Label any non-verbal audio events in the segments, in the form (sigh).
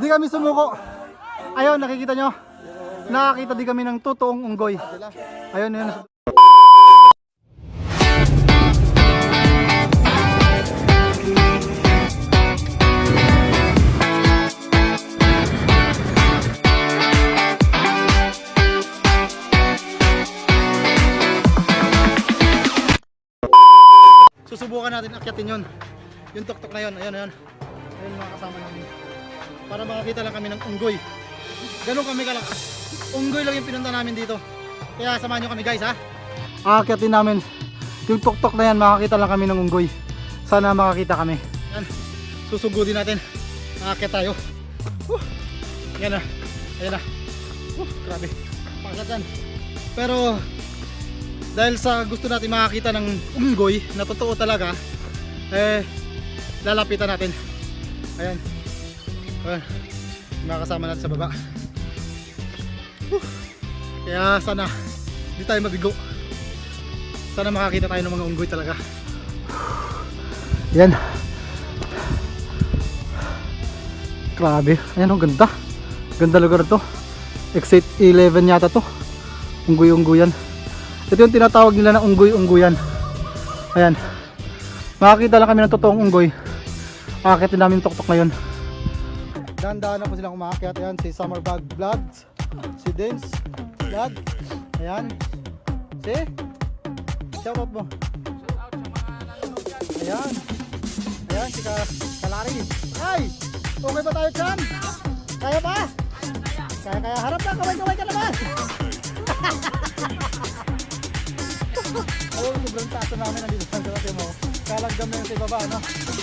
Di kami sumuko. Ayun, nakikita nyo. Nakakita di kami ng totoong unggoy. Ayun, yun. Susubukan natin akyatin yun. Yung tuktok na yun. Ayun, ayun. Ayun mga kasama namin. Para makakita lang kami ng unggoy. Ganun kami kalakas. Unggoy lang yung pinunta namin dito. Kaya samahan nyo kami guys ha. Aakyatin namin. Yung tuktok na yan, makakita lang kami ng unggoy. Sana makakita kami. Yan. Susugudin natin. Aakyat tayo. Whew. Yan na. Ayan na. Whew, grabe. Pakat yan. Pero dahil sa gusto natin makakita ng unggoy na totoo talaga, eh, lalapitan natin. Ayan. Ayan. Mga kasama natin sa baba. Whew. Kaya sana hindi tayo mabigo. Sana makakita tayo ng mga unggoy talaga. Yan. Grabe. Ayan ang ganda. Ganda lugar to. Exit 11 yata to. Unggoy-unggoyan. Ito yung tinatawag nila na unggoy-unggoyan. Ayan. Makakita lang kami ng totoong unggoy. Akit din namin tuktok na yun. Dahan-dahan na po silang umakyat. Ayan, si Summer Bag Vlogs. Si Dance Vlog. Ayan. Si? Shoutout mo. Ayan. Ayan, si Ka Kalari. Ay! Okay ba tayo dyan? Kaya ba? Kaya kaya harap na, kaway-kaway ka naman! (laughs) Ayun, sobrang taas na namin nandito sa dati mo. Kalagdam na yun sa ibaba, no?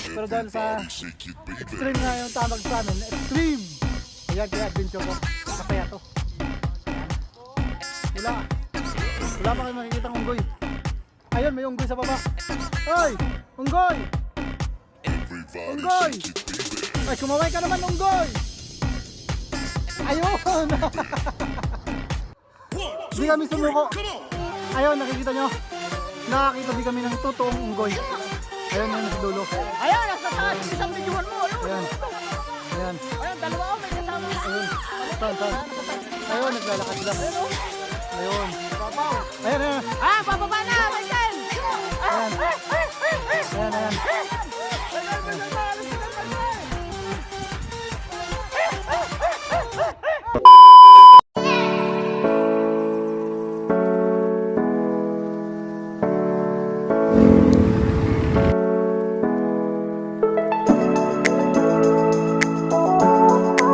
Pero dahil sa extreme na yung tamag sa amin, extreme! Kaya kaya adventure ko. Masaya to. Wala. Wala pa kayo makikita unggoy. Ayun, may unggoy sa baba. Hoy! Unggoy! Unggoy! Ay, kumaway ka naman, unggoy! Ayun! (laughs) Di kami sumuko. Ayun, nakikita nyo. Nakakita kami ng totoong unggoy. Ayun, yun sa dulo. Ayan, nasa taas. Isang videoan mo. Ayun. Ayan. Ayan. Ayan, dalawa ako. May kasama. Ayun. Saan, saan? Ayun, naglalakad sila. Ayun. Ayun, ayun. Ah, bababa na.